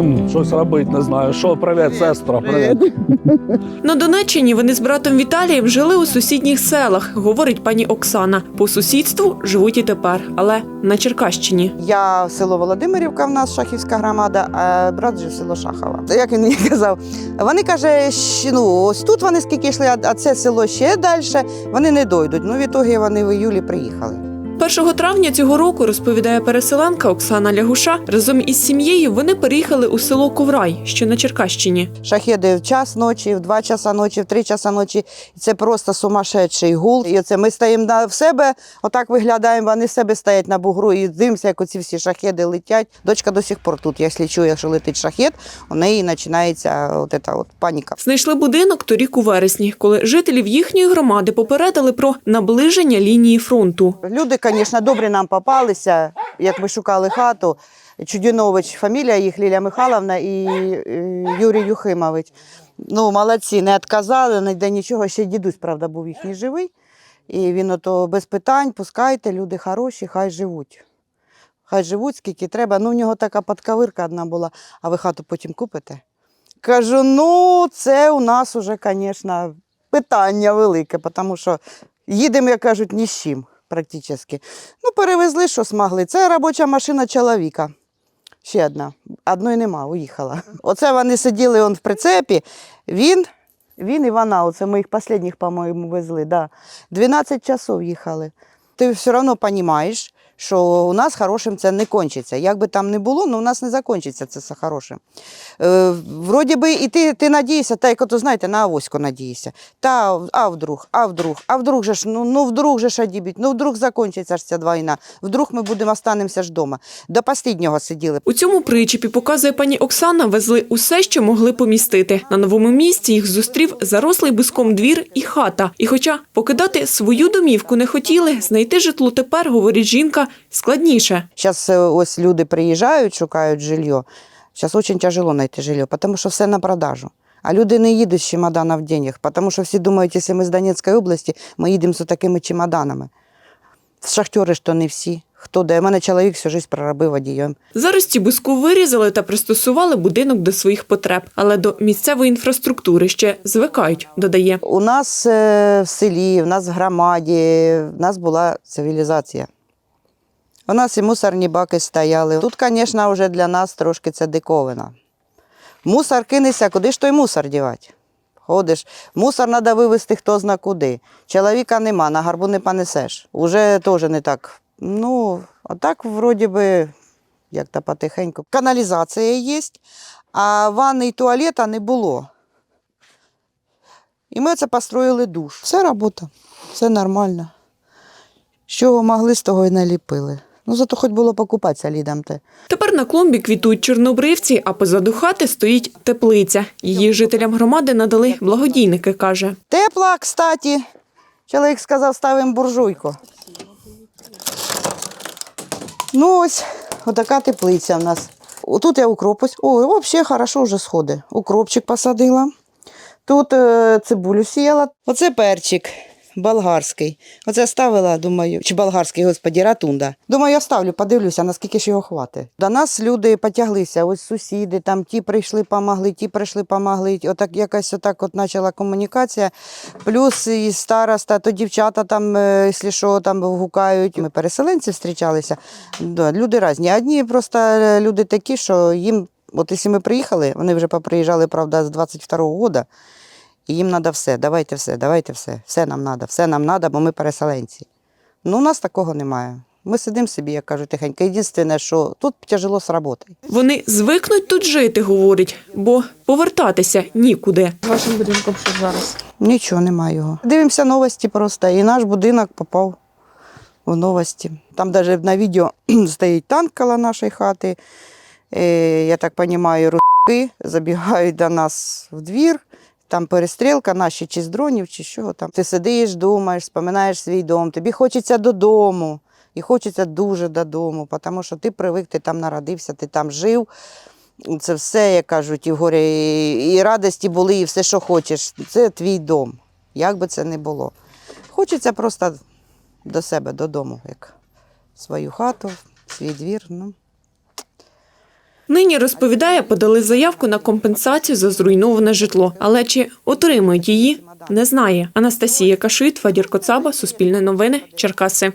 будемо щось робити, не знаю. Що, привіт, сестра, привіт. На Донеччині вони з братом Віталієм жили у сусідніх селах, говорить пані Оксана. По сусідству живуть і тепер, але на Черкащині. Я село Володимирівка, в нас шахівська громада, а брат жив село Шахова. Як він мені казав, вони каже, «Щ- ну ось тут вони скільки йшли, а- а це село ще далі, вони не дойдуть. Ну, в ітогі вони в іюлі приїхали. 1 травня цього року, розповідає переселенка Оксана Лягуша, разом із сім'єю вони переїхали у село Коврай, що на Черкащині. Шахеди в час ночі, в два часа ночі, в три часа ночі. Це просто сумасшедший гул. І оце ми стоїмо на в себе, отак виглядаємо, вони в себе стоять на бугру і дивимося, як оці всі шахеди летять. Дочка до сих пор тут. Якщо чує, що летить шахет, у неї починається от ця от паніка. Знайшли будинок торік у вересні, коли жителів їхньої громади попередили про наближення лінії фронту. Люди, звісно, добре нам попалися, як ми шукали хату. Чудінович, фамілія їх Лілія Михайловна і е, Юрій Юхимович. Ну, молодці, не відказали, не йде нічого. Ще дідусь, правда, був їхній живий. І він ото без питань, пускайте, люди хороші, хай живуть. Хай живуть, скільки треба. Ну, в нього така подковирка одна була, а ви хату потім купите. Кажу, ну, це у нас уже, звісно, питання велике, тому що їдемо, як кажуть, ні з чим практично. Ну, перевезли, що змогли. Це робоча машина чоловіка. Ще одна. Одної нема, уїхала. Оце вони сиділи он в прицепі. Він, він і вона, оце ми їх останніх, по-моєму, везли. Да. 12 часов їхали. Ти все одно розумієш, що у нас хорошим це не кончиться. Як би там не було, але у нас не закінчиться це все хорошим. Е, вроді би, і ти, ти надієшся, та як ото, знаєте, на авоську надієшся. Та, а вдруг, а вдруг, а вдруг же ж, ну, ну вдруг же ж одібіть, ну вдруг закінчиться ж ця війна, вдруг ми будемо останемося ж вдома. До останнього сиділи. У цьому причепі, показує пані Оксана, везли усе, що могли помістити. На новому місці їх зустрів зарослий буском двір і хата. І хоча покидати свою домівку не хотіли, знайти житло тепер, говорить жінка, складніше. Зараз ось люди приїжджають, шукають жилье. Зараз дуже тяжело знайти жилье, тому що все на продажу. А люди не їдуть з чемоданів денег, тому що всі думають, якщо ми з Донецької області, ми їдемо з такими чемоданами. Шахтери ж то не всі. Хто де? У мене чоловік всю життя проробив водієм. Зараз ці буску вирізали та пристосували будинок до своїх потреб, але до місцевої інфраструктури ще звикають, додає. У нас е, в селі, у нас в громаді, в нас була цивілізація. У нас і мусорні баки стояли. Тут, звісно, вже для нас трошки це диковина. Мусор кинеться, куди ж той мусор дівати? Ходиш, мусор треба вивезти хто зна куди. Чоловіка нема, на гарбу не понесеш. Уже теж не так. Ну, а так, вроді би, як то потихеньку. Каналізація є, а ванни і туалета не було. І ми це построїли душ. Все робота, все нормально. З чого могли, з того і наліпили. Ну, зато хоч було покупатися лідам те. Тепер на клумбі квітують чорнобривці, а позаду хати стоїть теплиця. Її жителям громади надали благодійники, каже. Тепла, кстати. Чоловік сказав, ставимо буржуйку. Ну ось, отака теплиця в нас. Тут я укроп ось. Ой, взагалі хорошо вже сходи. Укропчик посадила. Тут е, цибулю сіяла. Оце перчик болгарський. Оце ставила, думаю, чи болгарський, господі, ратунда. Думаю, я ставлю, подивлюся, наскільки ж його хватить. До нас люди потяглися, ось сусіди, там ті прийшли, помогли, ті прийшли, помогли. Отак якась отак от почала комунікація. Плюс і староста, то дівчата там, е, якщо що, там гукають. Ми переселенці зустрічалися. Люди різні. Одні просто е, люди такі, що їм, от якщо ми приїхали, вони вже поприїжджали, правда, з 22-го року. І їм треба все, давайте все, давайте все, все нам треба, все нам треба, бо ми переселенці. Ну, у нас такого немає. Ми сидимо собі, як кажуть, тихенько. Єдине, що тут тяжело з роботою. Вони звикнуть тут жити, говорять, бо повертатися нікуди. Вашим будинком що зараз? Нічого немає його. Дивимося новості просто. І наш будинок попав в новості. Там навіть на відео стоїть танк коло нашої хати. Е, я так розумію, руски забігають до нас в двір. Там перестрілка, наші чи з дронів, чи що там. Ти сидиш, думаєш, споминаєш свій дом. Тобі хочеться додому. І хочеться дуже додому, тому що ти привик, ти там народився, ти там жив. Це все, як кажуть, і в горі, і, радості були, і все, що хочеш. Це твій дом. Як би це не було. Хочеться просто до себе, додому, як свою хату, свій двір. Ну. Нині розповідає, подали заявку на компенсацію за зруйноване житло, але чи отримають її, не знає. Анастасія Кашит, Фадір Коцаба, Суспільне новини, Черкаси.